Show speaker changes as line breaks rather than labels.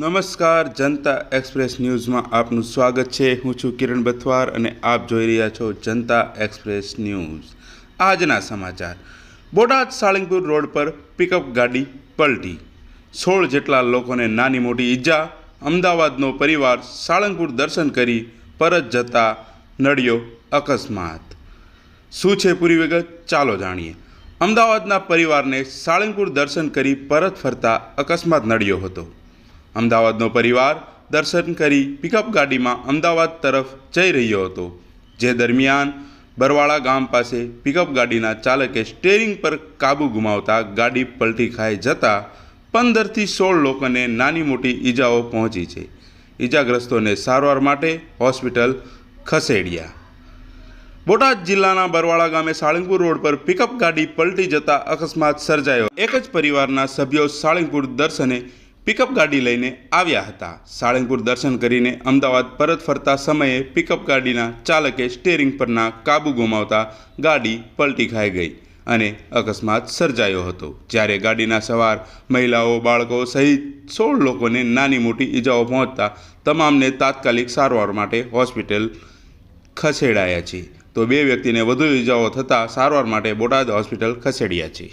નમસ્કાર જનતા એક્સપ્રેસ ન્યૂઝમાં આપનું સ્વાગત છે હું છું કિરણ બથવાર અને આપ જોઈ રહ્યા છો જનતા એક્સપ્રેસ ન્યૂઝ આજના સમાચાર બોટાદ સાળંગપુર રોડ પર પિકઅપ ગાડી પલટી સોળ જેટલા લોકોને નાની મોટી ઈજા અમદાવાદનો પરિવાર સાળંગપુર દર્શન કરી પરત જતા નડ્યો અકસ્માત શું છે પૂરી વિગત ચાલો જાણીએ અમદાવાદના પરિવારને સાળંગપુર દર્શન કરી પરત ફરતા અકસ્માત નડ્યો હતો અમદાવાદનો પરિવાર દર્શન કરી પિકઅપ ગાડીમાં અમદાવાદ તરફ જઈ રહ્યો હતો જે દરમિયાન બરવાળા ગામ પાસે પિકઅપ ગાડીના ચાલકે સ્ટેરિંગ પર કાબુ ગુમાવતા ગાડી પલટી ખાઈ જતાં પંદરથી સોળ લોકોને નાની મોટી ઈજાઓ પહોંચી છે ઈજાગ્રસ્તોને સારવાર માટે હોસ્પિટલ ખસેડ્યા બોટાદ જિલ્લાના બરવાળા ગામે સાળંગપુર રોડ પર પિકઅપ ગાડી પલટી જતાં અકસ્માત સર્જાયો એક જ પરિવારના સભ્યો સાળંગપુર દર્શને પિકઅપ ગાડી લઈને આવ્યા હતા સાળંગપુર દર્શન કરીને અમદાવાદ પરત ફરતા સમયે પિકઅપ ગાડીના ચાલકે સ્ટેરિંગ પરના કાબુ ગુમાવતા ગાડી પલટી ખાઈ ગઈ અને અકસ્માત સર્જાયો હતો જ્યારે ગાડીના સવાર મહિલાઓ બાળકો સહિત સોળ લોકોને નાની મોટી ઈજાઓ પહોંચતા તમામને તાત્કાલિક સારવાર માટે હોસ્પિટલ ખસેડાયા છે તો બે વ્યક્તિને વધુ ઈજાઓ થતાં સારવાર માટે બોટાદ હોસ્પિટલ ખસેડ્યા છે